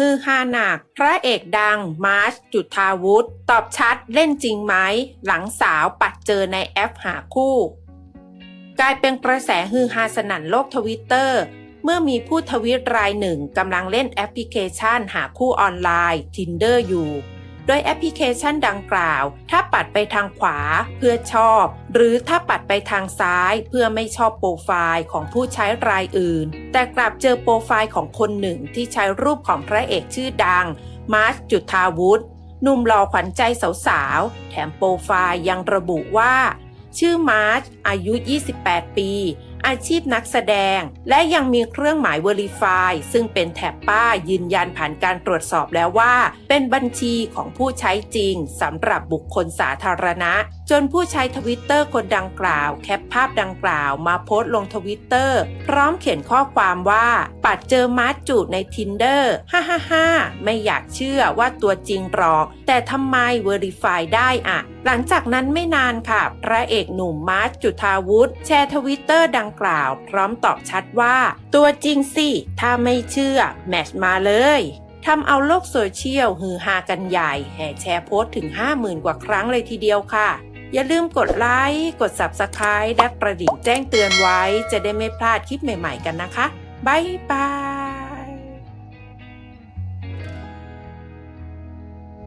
ฮือฮาหนัก พระเอกดัง มาร์ช จุธาวุฒตอบชัดเล่นจริงไหม หลังสาวปัดเจอในแอปหาคู่ กลายเป็นกระแสฮือฮาสนั่นโลกทวิตเตอร์ เมื่อมีผู้ทวิตรายหนึ่งกำลังเล่นแอปพลิเคชันหาคู่ออนไลน์ Tinder อยู่ โดยแอปพลิเคชันดังกล่าว ถ้าปัดไปทางขวาเพื่อชอบ หรือถ้าปัดไปทางซ้ายเพื่อไม่ชอบโปรไฟล์ของผู้ใช้รายอื่น แต่กลับเจอโปรไฟล์ของคนหนึ่งที่ใช้รูปของพระเอกชื่อดัง มาร์ชจุธาวุฒิหนุ่มหล่อขวัญใจสาวๆ แถมโปรไฟล์ยังระบุว่า ชื่อมาร์ชอายุ 28 ปี อาชีพนักแสดง และยังมีเครื่องหมาย Verify ซึ่งเป็นแถบป้ายยืนยันผ่านการตรวจสอบแล้วว่า เป็นบัญชีของผู้ใช้จริงสำหรับบุคคลสาธารณะ จนผู้ใช้ทวิตเตอร์คนดังกล่าว แคปภาพดังกล่าวมาโพสต์ลงทวิตเตอร์พร้อมเขียนข้อความว่า ปัดเจอมาร์จูดใน Tinder ฮ่าฮ่าฮ่าไม่อยากเชื่อว่าตัวจริงหรอก แต่ทำไม Verify ได้อะหลังจากนั้นไม่นานค่ะ พระเอกหนุ่มมาร์ชจุธาวุฒิแชร์ทวิตเตอร์ดังกล่าว พร้อมตอบชัดว่า ตัวจริงสิ ถ้าไม่เชื่อ แมชมาเลยทำเอาโลกโซเชียลฮือฮากันใหญ่ แห่แชร์โพสต์ถึง 50,000 กว่าครั้งเลยทีเดียวค่ะ อย่าลืมกดไลค์ กด Subscribe และกระดิ่งแจ้งเตือนไว้ จะได้ไม่พลาดคลิปใหม่ๆกันนะคะ บ๊ายบาย